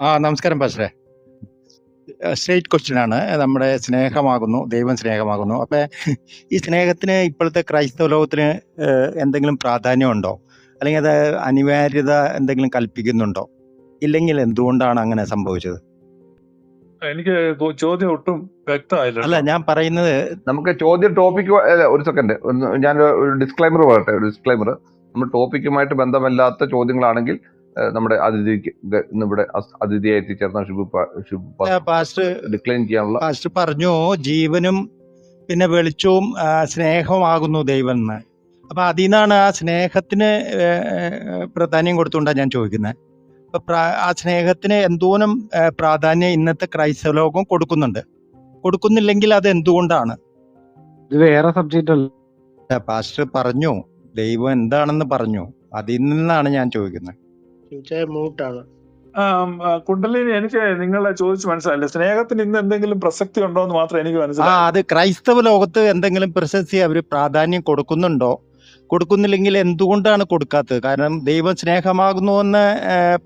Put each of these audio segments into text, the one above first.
ആ നമസ്കാരം പാസ്റ്ററെ. സ്ട്രേറ്റ് ക്വസ്റ്റ്യൻ ആണ്. നമ്മുടെ സ്നേഹമാകുന്നു ദൈവം സ്നേഹമാകുന്നു. അപ്പൊ ഈ സ്നേഹത്തിന് ഇപ്പോഴത്തെ ക്രൈസ്തവ ലോകത്തിന് എന്തെങ്കിലും പ്രാധാന്യമുണ്ടോ? അല്ലെങ്കിൽ അത് അനിവാര്യത എന്തെങ്കിലും കൽപ്പിക്കുന്നുണ്ടോ? ഇല്ലെങ്കിൽ എന്തുകൊണ്ടാണ് അങ്ങനെ സംഭവിച്ചത്? എനിക്ക് ചോദ്യം ഒട്ടും വ്യക്തമായില്ല. അല്ല ഞാൻ പറയുന്നത് നമുക്ക് ചോദ്യ ടോപ്പിക്ക് ഒരു സെക്കൻഡ് ഞാൻ ഒരു ഡിസ്ക്ലൈമർ പറയട്ടെ ഒരു ഡിസ്ക്ലൈമർ നമ്മൾ ടോപ്പിക്കുമായിട്ട് ബന്ധമില്ലാത്ത ചോദ്യങ്ങളാണെങ്കിൽ നമ്മുടെ അതിഥിക്ക് നമ്മുടെ അതിഥിയായി എത്തിച്ചേർന്ന ഷിബു ആ, പാസ്റ്റർ ഡിക്ലൈൻ ചെയ്യാനുള്ള പാസ്റ്റർ പറഞ്ഞു ജീവനും പിന്നെ വെളിച്ചവും സ്നേഹമാകുന്നു ദൈവം എന്ന് അപ്പൊ അതിൽ നിന്നാണ് ആ സ്നേഹത്തിന് പ്രാധാന്യം കൊടുത്തുകൊണ്ടാണ് ഞാൻ ചോദിക്കുന്നത് അപ്പൊ പ്രാ- ആ സ്നേഹത്തിന് എന്തോരം പ്രാധാന്യം ഇന്നത്തെ ക്രൈസ്തവ ലോകം കൊടുക്കുന്നുണ്ട്? കൊടുക്കുന്നില്ലെങ്കിൽ അത് എന്തുകൊണ്ടാണ്? ഇത് വേറെ സബ്ജക്റ്റ് അല്ല. പാസ്റ്റർ പറഞ്ഞു ദൈവം എന്താണെന്ന് പറഞ്ഞു അതിൽ നിന്നാണ് ഞാൻ ചോദിക്കുന്നത് കുണ്ടലിനി എനിക്ക് നിങ്ങൾ ചോദിച്ചു മനസ്സിലായില്ല. സ്നേഹത്തിന് ഇന്ന് എന്തെങ്കിലും പ്രസക്തി ഉണ്ടോ എന്ന് മാത്രം എനിക്ക് ആ മനസ്സിലായി അത് ക്രൈസ്തവ ലോകത്ത് എന്തെങ്കിലും പ്രശസ്തി അവർ പ്രാധാന്യം കൊടുക്കുന്നുണ്ടോ? കൊടുക്കുന്നില്ലെങ്കിൽ എന്തുകൊണ്ടാണ് കൊടുക്കാത്തത്? കാരണം ദൈവം സ്നേഹമാകുന്നു എന്ന്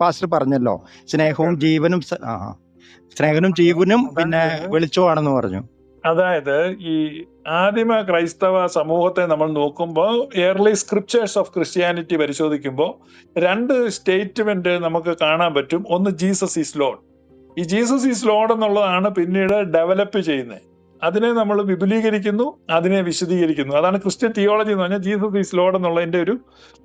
പാസ്റ്റർ പറഞ്ഞല്ലോ. സ്നേഹവും ജീവനും. സ്നേഹനും ജീവനും പിന്നെ വെളിച്ചമാണെന്ന് പറഞ്ഞു. അതായത് ഈ ആദിമ ക്രൈസ്തവ സമൂഹത്തെ നമ്മൾ നോക്കുമ്പോൾ എയർലി സ്ക്രിപ്റ്റേഴ്സ് ഓഫ് ക്രിസ്ത്യാനിറ്റി പരിശോധിക്കുമ്പോൾ രണ്ട് സ്റ്റേറ്റ്മെന്റ് നമുക്ക് കാണാൻ പറ്റും. ഒന്ന് ജീസസ് ഈസ് ലോഡ് ഈ ജീസസ് ഈസ് ലോഡ് എന്നുള്ളതാണ് പിന്നീട് ഡെവലപ്പ് ചെയ്യുന്നത് അതിനെ നമ്മൾ വിപുലീകരിക്കുന്നു അതിനെ വിശദീകരിക്കുന്നു. അതാണ് ക്രിസ്ത്യൻ തിയോളജി എന്ന് പറഞ്ഞാൽ ജീസസ് ഈസ് ലോഡ് എന്നുള്ളതിന്റെ ഒരു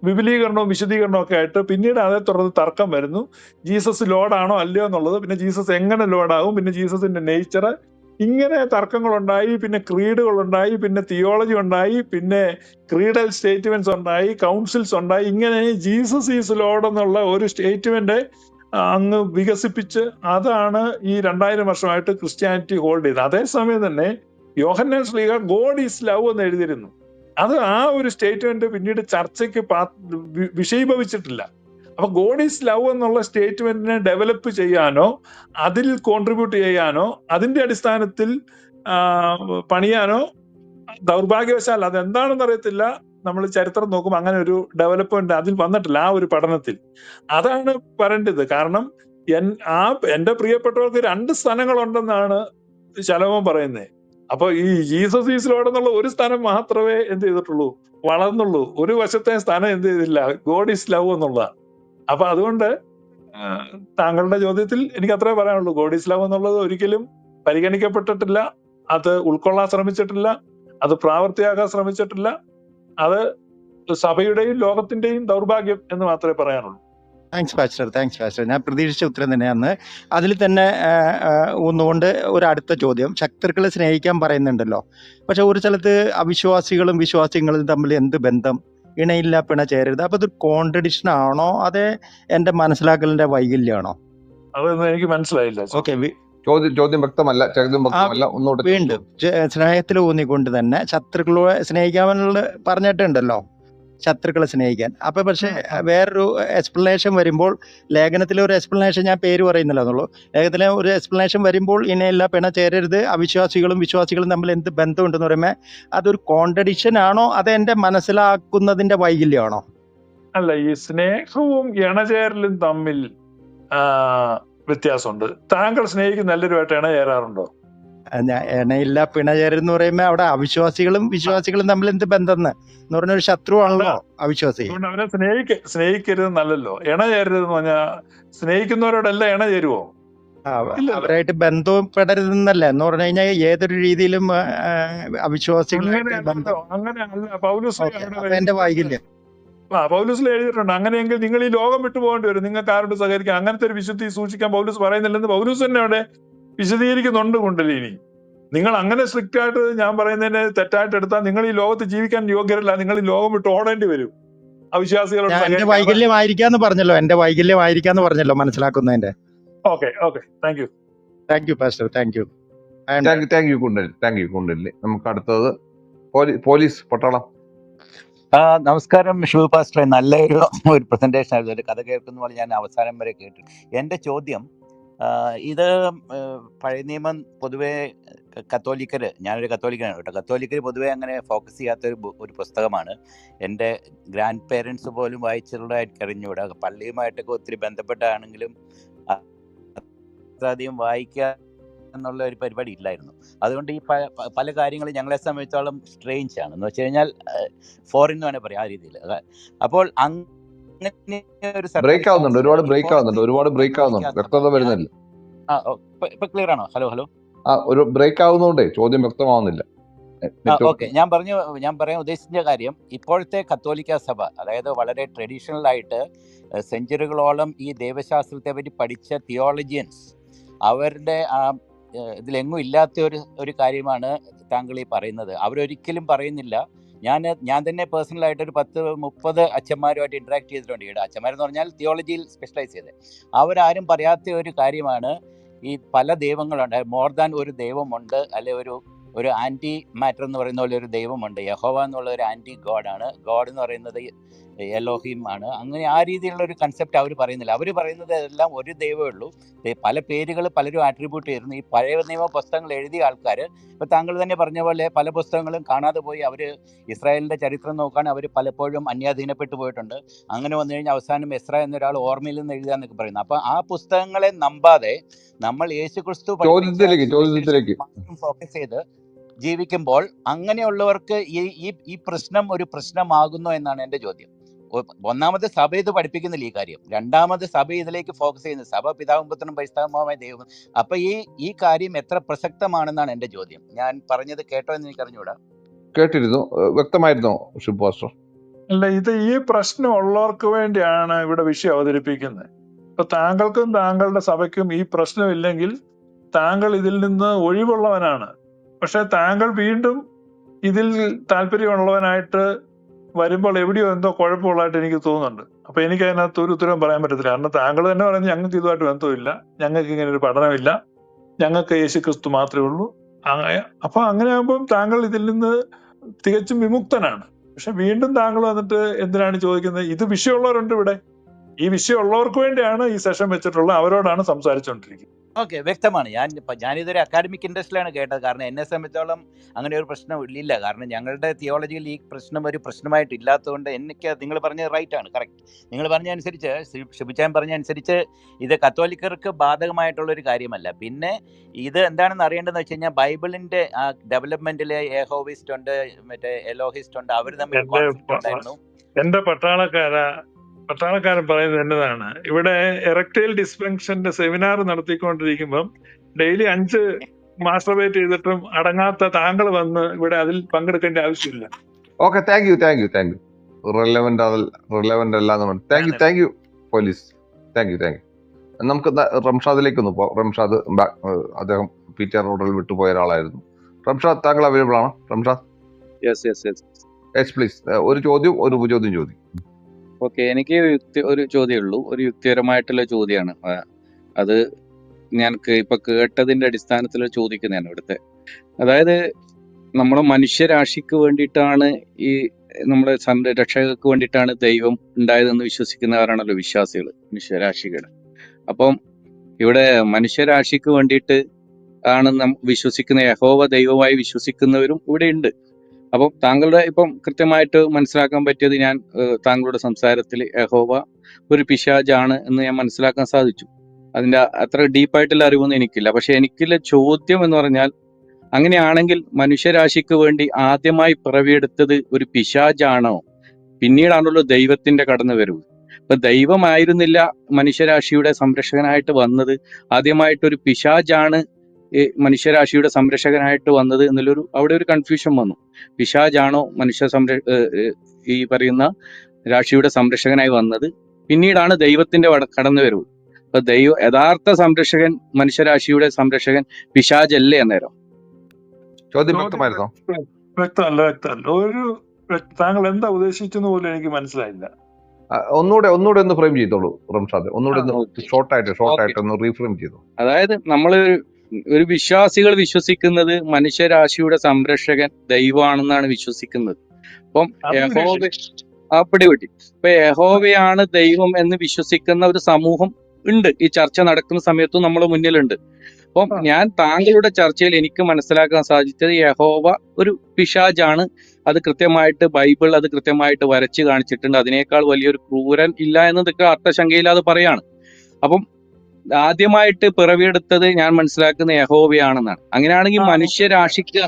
വിപുലീകരണവും വിശദീകരണവും ഒക്കെ ആയിട്ട് പിന്നീട് അതേ തുടർന്ന് തർക്കം വരുന്നു. ജീസസ് ലോഡാണോ അല്ലയോ എന്നുള്ളത് പിന്നെ ജീസസ് എങ്ങനെ ലോഡാകും പിന്നെ ജീസസിന്റെ നേച്ചർ ഇങ്ങനെ തർക്കങ്ങളുണ്ടായി പിന്നെ ക്രീഡുകളുണ്ടായി പിന്നെ തിയോളജി ഉണ്ടായി പിന്നെ ക്രീഡൽ സ്റ്റേറ്റ്മെന്റ്സ് ഉണ്ടായി കൗൺസിൽസ് ഉണ്ടായി ഇങ്ങനെ ജീസസ് ഈസ് ലോഡ് എന്നുള്ള ഒരു സ്റ്റേറ്റ്മെന്റ് അങ്ങ് വികസിപ്പിച്ച് അതാണ് ഈ രണ്ടായിരം വർഷമായിട്ട് ക്രിസ്ത്യാനിറ്റി ഹോൾഡ് ചെയ്തത്. അതേസമയം തന്നെ യോഹന്നാൻ ശ്രീക ഗോഡ് ഈസ് ലവ് എന്ന് എഴുതിയിരുന്നു. അത് ആ ഒരു സ്റ്റേറ്റ്മെന്റ് പിന്നീട് ചർച്ചയ്ക്ക് വിഷയഭവിച്ചിട്ടില്ല. അപ്പൊ ഗോഡ് ഈസ് ലവ് എന്നുള്ള സ്റ്റേറ്റ്മെന്റിനെ ഡെവലപ്പ് ചെയ്യാനോ അതിൽ കോൺട്രിബ്യൂട്ട് ചെയ്യാനോ അതിന്റെ അടിസ്ഥാനത്തിൽ പണിയാനോ ദൗർഭാഗ്യവശാൽ അതെന്താണെന്ന് അറിയത്തില്ല. നമ്മൾ ചരിത്രം നോക്കുമ്പോൾ അങ്ങനെ ഒരു ഡെവലപ്മെന്റ് അതിൽ വന്നിട്ടില്ല ആ ഒരു പഠനത്തിൽ. അതാണ് പറയേണ്ടത് കാരണം എൻ ആ എന്റെ പ്രിയപ്പെട്ടവർക്ക് രണ്ട് സ്ഥലങ്ങളുണ്ടെന്നാണ് ശലോമം പറയുന്നത് അപ്പൊ ഈ ജീസസ് ഈസ് എന്നുള്ള ഒരു സ്ഥാനം മാത്രമേ എന്ത് ചെയ്തിട്ടുള്ളൂ വളർന്നുള്ളൂ. ഒരു വശത്തെ സ്ഥാനം എന്ത് ചെയ്തില്ല. ഗോഡ് ഈസ് ലവ് എന്നുള്ള അപ്പൊ അതുകൊണ്ട് താങ്കളുടെ ചോദ്യത്തിൽ എനിക്ക് അത്രേ പറയാനുള്ളൂ. ഗോഡ് ഇസ്ലാം എന്നുള്ളത് ഒരിക്കലും പരിഗണിക്കപ്പെട്ടിട്ടില്ല. അത് ഉൾക്കൊള്ളാൻ ശ്രമിച്ചിട്ടില്ല. അത് പ്രാവർത്തിയാക്കാൻ ശ്രമിച്ചിട്ടില്ല. അത് സഭയുടെയും ലോകത്തിന്റെയും ദൗർഭാഗ്യം എന്ന് മാത്രമേ പറയാനുള്ളൂ. താങ്ക്സ് പാസ്റ്റർ താങ്ക്സ് പാസ്റ്റർ ഞാൻ പ്രതീക്ഷിച്ച ഉത്തരം തന്നെയാണ് അതിൽ തന്നെ ഒന്നുകൊണ്ട് ഒരു അടുത്ത ചോദ്യം. ശക്തർക്കളെ സ്നേഹിക്കാൻ പറയുന്നുണ്ടല്ലോ. പക്ഷെ ഒരു സ്ഥലത്ത് അവിശ്വാസികളും വിശ്വാസികളും തമ്മിൽ എന്ത് ബന്ധം? ഇണയില്ല പിണ ചേരരുത്. അപ്പൊ ഇത് കോൺട്രഡിക്ഷൻ ആണോ? അതേ എന്റെ മനസ്സിലാക്കലിന്റെ വൈകല്യമാണോ അതൊന്നും എനിക്ക് മനസ്സിലായില്ല. ഓക്കെ ചോദ്യം ചോദ്യം വ്യക്തമല്ല ചോദ്യം വ്യക്തമല്ല ഒന്നുകൂടെ വീണ്ടും. സ്നേഹത്തിൽ ഊന്നിക്കൊണ്ട് തന്നെ ശത്രുക്കളെ സ്നേഹിക്കാമെന്നുള്ള പറഞ്ഞിട്ടുണ്ടല്ലോ. ശത്രുക്കളെ സ്നേഹിക്കാൻ. അപ്പം പക്ഷേ വേറൊരു എക്സ്പ്ലനേഷൻ വരുമ്പോൾ ലേഖനത്തിലെ ഒരു എക്സ്പ്ലനേഷൻ ഞാൻ പേര് പറയുന്നില്ല എന്നുള്ളൂ. ലേഖനത്തിലെ ഒരു എക്സ്പ്ലനേഷൻ വരുമ്പോൾ ഇനയില്ല പിണ ചേരരുത്. അവിശ്വാസികളും വിശ്വാസികളും തമ്മിൽ എന്ത് ബന്ധമുണ്ടെന്ന് പറയുമ്പോൾ അതൊരു കോൺട്രഡിക്ഷൻ ആണോ? അത് എന്റെ മനസ്സിലാക്കുന്നതിന്റെ വൈകല്യമാണോ? അല്ല ഈ സ്നേഹവും ഇണചേരലും തമ്മിൽ വ്യത്യാസമുണ്ട്. താങ്കൾ സ്നേഹിക്കുന്ന എല്ലാവരുമായിട്ട് ഇണചേരാറുണ്ടോ ചേരാറുണ്ടോ ഇണയില്ല പിണചേരൻ എന്ന് പറയുമ്പോൾ അവിടെ അവിശ്വാസികളും വിശ്വാസികളും തമ്മിൽ എന്ത് ബന്ധം എന്ന് പറഞ്ഞ ഒരു ശത്രുവാണല്ലോ അവിശ്വാസി. അവരെ സ്നേഹിക്ക സ്നേഹിക്കരുത് നല്ലല്ലോ. ചേരരുതെന്ന് പറഞ്ഞാൽ സ്നേഹിക്കുന്നവരോടെല്ലാം ഇണ ചേരുവോ. അവരായിട്ട് ബന്ധപ്പെടരുതെന്നല്ല. എന്ന് പറഞ്ഞു കഴിഞ്ഞാൽ ഏതൊരു രീതിയിലും അവിശ്വാസികളായിട്ട് ബന്ധം. അങ്ങനെ എന്റെ ആ പൗലൂസിൽ എഴുതിയിട്ടുണ്ട്. അങ്ങനെയെങ്കിൽ നിങ്ങൾ ഈ ലോകം വിട്ടു പോകേണ്ടി വരും. നിങ്ങൾക്ക് ആരോട് സഹകരിക്കാം. അങ്ങനത്തെ ഒരു വിശുദ്ധി സൂക്ഷിക്കാൻ പൗലൂസ് പറയുന്നില്ലെന്ന് പൗലൂസ് തന്നെ അവിടെ വിശദീകരിക്കുന്നുണ്ട് കുണ്ടലിനി. നിങ്ങൾ അങ്ങനെ സ്ട്രിക്റ്റ് ആയിട്ട് ഞാൻ പറയുന്നതിനെ തെറ്റായിട്ട് എടുത്താൽ നിങ്ങൾ ഈ ലോകത്ത് ജീവിക്കാൻ യോഗ്യരല്ല നിങ്ങൾ ഈ ലോകം വിട്ട് ഓടേണ്ടി വരും. അവിശ്വാസികളോട് എന്റെ വൈകല്യമായിരിക്കാന്ന് പറഞ്ഞല്ലോ എന്റെ വൈകല്യമായിരിക്കാന്ന് പറഞ്ഞല്ലോ മനസ്സിലാക്കുന്നതിന്റെ. Okay okay thank you thank you pastor thank you thank you കുണ്ടലി കുണ്ടൽ താങ്ക് യു കുണ്ടലി നമുക്ക് അടുത്തത് പോലീസ് പട്ടാളം. ആ നമസ്കാരം ഷിവ പാസ്റ്ററെ. നല്ലൊരു ഒരു പ്രസന്റേഷൻ ആയിരുന്നു. ഒരു കഥ കേൾക്കുന്ന പോലെ ഞാൻ അവസാനം വരെ കേട്ടു. എന്റെ ചോദ്യം ഇത് പഴയ നിയമം പൊതുവെ കത്തോലിക്കർ ഞാനൊരു കത്തോലിക്കനാണ് കേട്ടോ. കത്തോലിക്കർ പൊതുവേ അങ്ങനെ ഫോക്കസ് ചെയ്യാത്ത ഒരു ഒരു പുസ്തകമാണ്. എന്റെ ഗ്രാൻഡ് പേരൻസ് പോലും വായിച്ചിട്ടുള്ളതായിട്ട് അറിഞ്ഞുകൂടാ. പള്ളിയുമായിട്ടൊക്കെ ഒത്തിരി ബന്ധപ്പെട്ടാണെങ്കിലും അത്രയധികം അധികം വായിക്കുക എന്നുള്ള ഒരു പരിപാടി ഇല്ലായിരുന്നു. അതുകൊണ്ട് ഈ പല കാര്യങ്ങളും ഞങ്ങളെ സംബന്ധിച്ചോളം സ്ട്രെയിൻസ് ആണ്. എന്ന് വെച്ച് കഴിഞ്ഞാൽ ഫോറിൻ എന്ന് വേണേൽ പറയാം ആ രീതിയിൽ. അപ്പോൾ അങ്ങനെ ഒരു ബ്രേക്ക് ആവുന്നുണ്ട്. ഒരുപാട് ബ്രേക്ക് ആവുന്നുണ്ട്. ഒരുപാട് ബ്രേക്ക് ആവുന്നുണ്ട്. വ്യക്തത വരുന്നില്ല. ഇപ്പൊ- ക്ലിയർ ആണോ? ഹലോ ഹലോ ആ ഒരു ബ്രേക്ക് ആവുന്നതുകൊണ്ടേ ചോദ്യം വ്യക്തമാവുന്നില്ല. ഓക്കെ ഞാൻ പറഞ്ഞു ഞാൻ പറയാൻ ഉദ്ദേശിച്ച കാര്യം ഇപ്പോഴത്തെ കത്തോലിക്ക സഭ അതായത് വളരെ ട്രഡീഷണൽ ആയിട്ട് സെഞ്ചുറികളോളം ഈ ദൈവശാസ്ത്രത്തെ പറ്റി പഠിച്ച തിയോളജിയൻസ് അവരുടെ ആ ഇതിലെങ്ങും ഇല്ലാത്ത ഒരു ഒരു കാര്യമാണ് താങ്കൾ ഈ പറയുന്നത്. അവരൊരിക്കലും പറയുന്നില്ല. ഞാൻ ഞാൻ തന്നെ പേഴ്സണലായിട്ട് ഒരു പത്ത് മുപ്പത് അച്ഛന്മാരുമായിട്ട് ഇൻട്രാക്ട് ചെയ്തിട്ടുണ്ട് ഇവിടെ അച്ഛന്മാരെന്ന് പറഞ്ഞാൽ തിയോളജിയിൽ സ്പെഷ്യലൈസ് ചെയ്ത്. അവരാരും പറയാത്ത ഒരു കാര്യമാണ് ഈ പല ദൈവങ്ങളുണ്ട്. മോർ ദാൻ ഒരു ദൈവമുണ്ട് അല്ലെ ഒരു ഒരു ആന്റി മാറ്റർ എന്ന് പറയുന്ന പോലെ ഒരു ദൈവമുണ്ട്. യഹോവ എന്നുള്ള ഒരു ആന്റി ഗോഡാണ് ഗോഡ് എന്ന് പറയുന്നത് എലോഹിം ആണ്. അങ്ങനെ ആ രീതിയിലുള്ള ഒരു കൺസെപ്റ്റ് അവർ പറയുന്നില്ല. അവർ പറയുന്നത് എല്ലാം ഒരു ദൈവമേ ഉള്ളൂ. പല പേരുകൾ പലരും ആട്രിബ്യൂട്ട് ചെയ്യുന്നു. ഈ പഴയ നിയമ പുസ്തകങ്ങൾ എഴുതിയ ആൾക്കാർ ഇപ്പോൾ താങ്കൾ തന്നെ പറഞ്ഞ പോലെ പല പുസ്തകങ്ങളും കാണാതെ പോയി അവർ ഇസ്രായേലിന്റെ ചരിത്രം നോക്കാൻ അവർ പലപ്പോഴും അന്യാധീനപ്പെട്ടു പോയിട്ടുണ്ട്. അങ്ങനെ വന്നു കഴിഞ്ഞാൽ അവസാനം ഇസ്ര എന്നൊരാൾ ഓർമ്മയിൽ നിന്ന് എഴുതാന്നൊക്കെ പറയുന്നു. അപ്പോൾ ആ പുസ്തകങ്ങളെ നമ്പാതെ നമ്മൾ യേശു ക്രിസ്തു ചോദ്യത്തിലേക്ക്. ചോദ്യത്തിലേക്ക് ഫോക്കസ് ചെയ്ത് ജീവിക്കുമ്പോൾ അങ്ങനെയുള്ളവർക്ക് ഈ ഈ ഈ പ്രശ്നം ഒരു പ്രശ്നമാകുന്നു എന്നാണ് എന്റെ ചോദ്യം. ഒന്നാമത് സഭ ഇത് പഠിപ്പിക്കുന്നില്ല ഈ കാര്യം. രണ്ടാമത് സഭ ഇതിലേക്ക് ഫോക്കസ് ചെയ്യുന്നത് സഭ പിതാവും പുത്രനും പരിസ്ഥാപമായ ദൈവം. അപ്പൊ ഈ ഈ കാര്യം എത്ര പ്രസക്തമാണെന്നാണ് എന്റെ ചോദ്യം. ഞാൻ പറഞ്ഞത് കേട്ടോ എന്ന് എനിക്ക് അറിഞ്ഞുകൂടാ? കേട്ടിരുന്നു. വ്യക്തമായിരുന്നു വ്യക്തമായിരുന്നോ ഷിബ് അല്ല ഇത് ഈ പ്രശ്നം ഉള്ളവർക്ക് വേണ്ടിയാണ് ഇവിടെ വിഷയം അവതരിപ്പിക്കുന്നത്. ഇപ്പൊ താങ്കൾക്കും താങ്കളുടെ സഭയ്ക്കും ഈ പ്രശ്നമില്ലെങ്കിൽ താങ്കൾ ഇതിൽ നിന്ന് ഒഴിവുള്ളവനാണ്. പക്ഷെ താങ്കൾ വീണ്ടും ഇതിൽ താല്പര്യമുള്ളവനായിട്ട് വരുമ്പോൾ എവിടെയോ എന്തോ കുഴപ്പമുള്ളതായിട്ട് എനിക്ക് തോന്നുന്നുണ്ട്. അപ്പൊ എനിക്ക് അതിനകത്ത് ഒരു ഉത്തരവും പറയാൻ പറ്റത്തില്ല. കാരണം താങ്കൾ തന്നെ പറയുന്നത് ഞങ്ങൾക്ക് ഇതുമായിട്ട് ബന്ധമില്ല. ഞങ്ങൾക്ക് ഇങ്ങനെ ഒരു പഠനമില്ല. ഞങ്ങൾക്ക് യേശു ക്രിസ്തു മാത്രമേ ഉള്ളൂ. അപ്പൊ അങ്ങനെ ആകുമ്പോൾ താങ്കൾ ഇതിൽ നിന്ന് തികച്ചും വിമുക്തനാണ്. പക്ഷെ വീണ്ടും താങ്കൾ വന്നിട്ട് എന്തിനാണ് ചോദിക്കുന്നത്? ഇത് വിഷയമുള്ളവരുണ്ട് ഇവിടെ. ഈ വിഷയമുള്ളവർക്ക് വേണ്ടിയാണ് ഈ സെഷൻ വെച്ചിട്ടുള്ളത് അവരോടാണ് സംസാരിച്ചുകൊണ്ടിരിക്കുന്നത്. ഓക്കെ വ്യക്തമാണ്. ഞാൻ ഇപ്പൊ ഞാനിതൊരു അക്കാഡമിക് ഇൻട്രസ്റ്റിലാണ് കേട്ടത്. കാരണം എന്നെ സംബന്ധിച്ചോളം അങ്ങനെ ഒരു പ്രശ്നം ഇല്ല കാരണം ഞങ്ങളുടെ തിയോളജിയിൽ ഈ പ്രശ്നം ഒരു പ്രശ്നമായിട്ട് ഇല്ലാത്തതുകൊണ്ട് എനിക്ക് നിങ്ങൾ പറഞ്ഞത് റൈറ്റ് ആണ്. കറക്റ്റ് നിങ്ങൾ പറഞ്ഞ അനുസരിച്ച് ഷിബിച്ചാൻ പറഞ്ഞ അനുസരിച്ച് ഇത് കത്തോലിക്കർക്ക് ബാധകമായിട്ടുള്ളൊരു കാര്യമല്ല. പിന്നെ ഇത് എന്താണെന്ന് അറിയേണ്ടതെന്ന് വെച്ച് കഴിഞ്ഞാൽ ബൈബിളിന്റെ ആ ഡെവലപ്മെന്റിൽ ഏഹോവിസ്റ്റ് ഉണ്ട് മറ്റേ എലോഹിസ്റ്റ് ഉണ്ട് അവർ തമ്മിൽ കോൺഫ്ലിക്റ്റ് ഉണ്ടായിരുന്നു. എന്റെ പട്ടാളക്കാര പട്ടാളക്കാരൻ പറയുന്നത് എന്നതാണ്. ഇവിടെ എറക്ടൈൽ ഡിസ്ഫങ്ഷന്റെ സെമിനാർ നടത്തിക്കൊണ്ടിരിക്കുമ്പം ഡെയിലി അഞ്ച് മാസ്റ്റർബേറ്റ് ചെയ്തിട്ടും അടങ്ങാത്ത താങ്കൾ വന്ന് ഇവിടെ അതിൽ പങ്കെടുക്കേണ്ട ആവശ്യമില്ല. Okay thank you thank you thank you relevant അതിൽ റിലവന്റ് അല്ല thank you thank you police thank you thank you നമുക്ക് റംഷാദിലേക്ക് ഒന്ന് പോകാം റംഷാദ് അദ്ദേഹം പി ടി ആർ റോഡിൽ വിട്ടുപോയ ഒരാളായിരുന്നു. റംഷാദ് താങ്കൾ അവൈലബിൾ ആണോ? Ramshad? Yes yes yes yes please ഒരു ചോദ്യം ഒരു ഉപചോദ്യം ചോദ്യം ഓക്കെ എനിക്ക് യുക്തി ഒരു ചോദ്യമേ ഉള്ളൂ. ഒരു യുക്തിപരമായിട്ടുള്ള ചോദ്യമാണ്. അത് ഞാൻ ഇപ്പൊ കേട്ടതിന്റെ അടിസ്ഥാനത്തിൽ ചോദിക്കുന്നതാണ് ഇവിടുത്തെ. അതായത് നമ്മളെ മനുഷ്യരാശിക്ക് വേണ്ടിയിട്ടാണ് ഈ നമ്മുടെ സംരക്ഷകർക്ക് വേണ്ടിയിട്ടാണ് ദൈവം ഉണ്ടായതെന്ന് വിശ്വസിക്കുന്നവരാണല്ലോ വിശ്വാസികൾ മനുഷ്യരാശികൾ അപ്പം ഇവിടെ മനുഷ്യരാശിക്ക് വേണ്ടിയിട്ട് ആണ് നാം വിശ്വസിക്കുന്ന യഹോവ ദൈവമായി വിശ്വസിക്കുന്നവരും ഇവിടെ ഉണ്ട് അപ്പം താങ്കളുടെ ഇപ്പം കൃത്യമായിട്ട് മനസ്സിലാക്കാൻ പറ്റിയത് ഞാൻ താങ്കളുടെ സംസാരത്തിൽ യഹോവ ഒരു പിശാജാണ് എന്ന് ഞാൻ മനസ്സിലാക്കാൻ സാധിച്ചു. അതിന്റെ അത്ര ഡീപ്പായിട്ടുള്ള അറിവൊന്നും എനിക്കില്ല. പക്ഷെ എനിക്കുള്ള ചോദ്യം എന്ന് പറഞ്ഞാൽ അങ്ങനെയാണെങ്കിൽ മനുഷ്യരാശിക്ക് വേണ്ടി ആദ്യമായി പിറവിയെടുത്തത് ഒരു പിശാജാണോ പിന്നീടാണല്ലോ ദൈവത്തിന്റെ കടന്നു വരവ് ഇപ്പൊ ദൈവമായിരുന്നില്ല മനുഷ്യരാശിയുടെ സംരക്ഷകനായിട്ട് വന്നത്. ആദ്യമായിട്ട് ഒരു പിശാജാണ് ഈ മനുഷ്യരാശിയുടെ സംരക്ഷകനായിട്ട് വന്നത് എന്നുള്ളൊരു അവിടെ ഒരു കൺഫ്യൂഷൻ വന്നു. പിശാജാണോ മനുഷ്യ സംര ഈ പറയുന്ന രാശിയുടെ സംരക്ഷകനായി വന്നത്? പിന്നീടാണ് ദൈവത്തിന്റെ വട- കടന്നുവരവ്. അപ്പൊ ദൈവ യഥാർത്ഥ സംരക്ഷകൻ മനുഷ്യരാശിയുടെ സംരക്ഷകൻ പിശാജല്ലേ അന്നേരം? ചോദ്യം ചോദ്യം വ്യക്തമായിരുന്നോ? വ്യക്തമല്ല വ്യക്തമല്ല. ഒരു താങ്കൾ എന്താ ഉദ്ദേശിച്ചെന്ന് പോലും എനിക്ക് മനസ്സിലായില്ല. ഒന്നുകൂടെ ഒന്നുകൂടെ ഒന്ന് ഫ്രെയിം ചെയ്തോളൂ റംഷാദ് ഒന്നുകൂടെ ഒന്ന്. ഷോർട്ട് ആയിട്ട് ഷോർട്ട് ആയിട്ട് ഒന്ന് റീഫ്രെയിം ചെയ്തു. അതായത് നമ്മൾ ഒരു വിശ്വാസികൾ വിശ്വസിക്കുന്നത് മനുഷ്യരാശിയുടെ സംരക്ഷകൻ ദൈവമാണെന്നാണ് വിശ്വസിക്കുന്നത്. അപ്പം യഹോവ. ആ പിടിപെട്ടി. ഇപ്പൊ യഹോവയാണ് ദൈവം എന്ന് വിശ്വസിക്കുന്ന ഒരു സമൂഹം ഉണ്ട്. ഈ ചർച്ച നടക്കുന്ന സമയത്തും നമ്മുടെ മുന്നിലുണ്ട്. അപ്പം ഞാൻ താങ്കളുടെ ചർച്ചയിൽ എനിക്ക് മനസ്സിലാക്കാൻ സാധിച്ചത് യഹോവ ഒരു പിശാജാണ്. അത് കൃത്യമായിട്ട് ബൈബിൾ അത് കൃത്യമായിട്ട് വരച്ച് കാണിച്ചിട്ടുണ്ട്. അതിനേക്കാൾ വലിയൊരു ക്രൂരൻ ഇല്ല എന്നതൊക്കെ അർത്ഥശങ്കയില്ലാതെ പറയാണ്. അപ്പം ആദ്യമായിട്ട് പിറവിയെടുത്തത് ഞാൻ മനസ്സിലാക്കുന്ന യഹോവയാണെന്നാണ്. അങ്ങനെയാണെങ്കിൽ മനുഷ്യരാശിക്ക്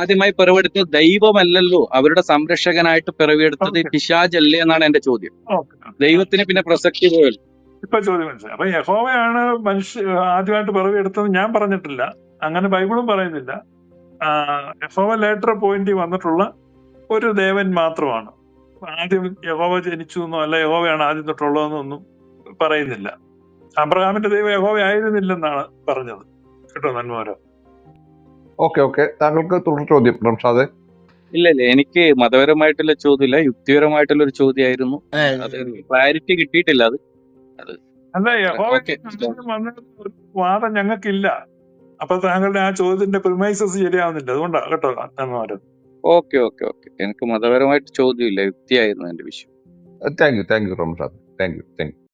ആദ്യമായി പിറവെടുത്തത് ദൈവമല്ലല്ലോ. അവരുടെ സംരക്ഷകനായിട്ട് പിറവിയെടുത്തത് പിശാജല്ലേ എന്നാണ് എന്റെ ചോദ്യം. ദൈവത്തിന് പിന്നെ പ്രസക്തി പോയല്ലോ ഇപ്പൊ ചോദ്യം മനസ്സിലായി. അപ്പൊ യഹോവയാണ് മനുഷ്യ ആദ്യമായിട്ട് പിറവിയെടുത്തത് ഞാൻ പറഞ്ഞിട്ടില്ല. അങ്ങനെ ബൈബിളും പറയുന്നില്ല. യഹോവ ലേറ്റർ പോയിന്റ് വന്നിട്ടുള്ള ഒരു ദേവൻ മാത്രമാണ്. ആദ്യം യഹോവ ജനിച്ചു എന്നോ അല്ല യഹോവയാണ് ആദ്യം തൊട്ടുള്ളതെന്നൊന്നും പറയുന്നില്ല. അബ്രഹാമിന്റെ ദൈവം യഹോവ ആയിരുന്നില്ലെന്നാണ് പറഞ്ഞത്. കേട്ടോ നന്മോരോ. Okay okay. താങ്കൾക്ക് തുടർ ചോദ്യം റംഷാദ്. ഇല്ല ഇല്ല. എനിക്ക് മതപരമായിട്ടുള്ള ചോദ്യമില്ല. യുക്തിപരമായിട്ടുള്ള ഒരു ചോദ്യമായിരുന്നു അത് ക്ലാരിറ്റി കിട്ടിയിട്ടില്ല അത്. അത് അല്ല യഹോവ വാദം ഞങ്ങൾക്കില്ല. അപ്പൊ താങ്കളുടെ ആ ചോദ്യത്തിന്റെ പ്രിമൈസസ് ശരിയാവുന്നില്ല. അതുകൊണ്ടാണ് കേട്ടോ നന്മോരോ. Okay okay okay. എനിക്ക് മതപരമായിട്ട് ചോദ്യമില്ല. യുക്തിയായിരുന്നു എന്റെ വിഷയം. Thank you thank you Ramshad. Thank you thank you